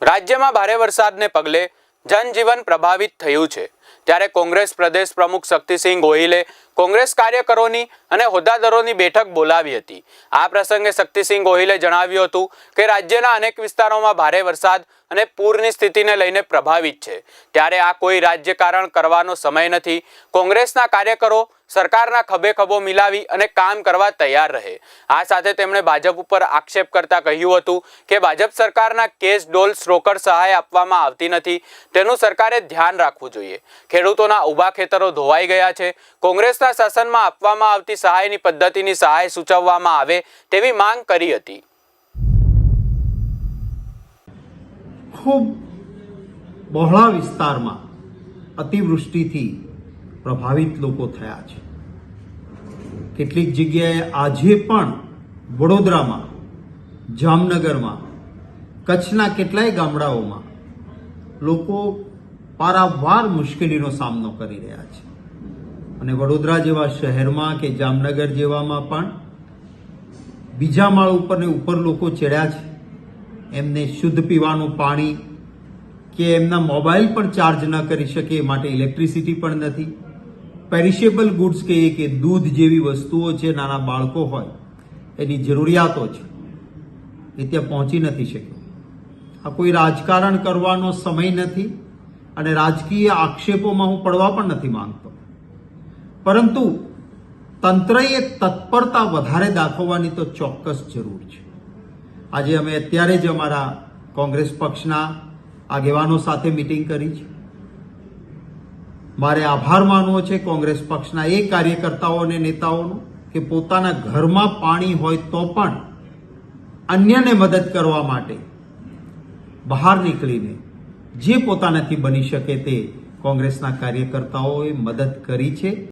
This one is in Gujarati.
રાજ્યમાં ભારે વરસાદને પગલે જનજીવન પ્રભાવિત થયું છે. ત્યારે કોંગ્રેસ પ્રદેશ પ્રમુખ શક્તિસિંહ ગોહિલે કોંગ્રેસ કાર્યકરોની અને હોદ્દાદારોની બેઠક બોલાવી હતી. આ પ્રસંગે શક્તિસિંહ ગોહિલે જણાવ્યું હતું કે રાજ્યના અનેક વિસ્તારોમાં ભારે વરસાદ અને પૂરની સ્થિતિને લઈને પ્રભાવિત છે. ત્યારે આ કોઈ રાજ્યકારણ કરવાનો સમય નથી. કોંગ્રેસના કાર્યકરો સરકારના ખભે ખભો મિલાવી અને કામ કરવા તૈયાર રહે. આ સાથે તેમણે ભાજપ ઉપર આક્ષેપ કરતા કહ્યું હતું કે ભાજપ સરકારના કેસ ડોલ રોકડ સહાય આપવામાં આવતી નથી. તેનું સરકારે ધ્યાન રાખવું જોઈએ. ખેડૂતોના ઊભા ખેતરો ધોવાઈ ગયા છે. કોંગ્રેસના શાસનમાં આપવામાં આવતી સહાયની પદ્ધતિની સહાય સૂચવવામાં આવે તેવી માંગ કરી હતી. ખૂબ બહોળા વિસ્તારમાં અતિવૃષ્ટિથી પ્રભાવિત લોકો થયા છે. કેટલીક જગ્યાએ આજે પણ વડોદરામાં, જામનગરમાં, કચ્છના કેટલાય ગામડાઓમાં લોકો પારાવાર મુશ્કેલીનો સામનો કરી રહ્યા છે. અને વડોદરા જેવા શહેરમાં કે જામનગર જેવામાં પણ બીજા માળ ઉપર ને ઉપર લોકો ચડ્યા છે. એમને શુદ્ધ પીવાનું પાણી કે એમના મોબાઈલ પણ ચાર્જ ન કરી શકે એ માટે ઇલેક્ટ્રિસિટી પણ નથી. પેરિશેબલ ગુડ્સ કહીએ કે દૂધ જેવી વસ્તુઓ છે નાના બાળકો હોય, એની જરૂરિયાતો છે. એ ત્યાં પહોંચી નથી શક્યો. આ કોઈ રાજકારણ કરવાનો સમય નથી. અને રાજકીય આક્ષેપોમાં હું પડવા પણ નથી માંગતો. પરંતુ તંત્રએ તત્પરતા વધારે દાખવવાની તો ચોક્કસ જરૂર છે. આજે અમે અત્યારે જ અમારા કોંગ્રેસ પક્ષના આગેવાનો સાથે મિટિંગ કરી છે. મારે આભાર માનવો છે કોંગ્રેસ પક્ષના એ કાર્યકર્તાઓ અને નેતાઓનો કે પોતાના ઘરમાં પાણી હોય તો પણ અન્યને મદદ કરવા માટે બહાર નીકળીને જે પોતાનાથી બની શકે તે કોંગ્રેસના કાર્યકર્તાઓએ મદદ કરી છે.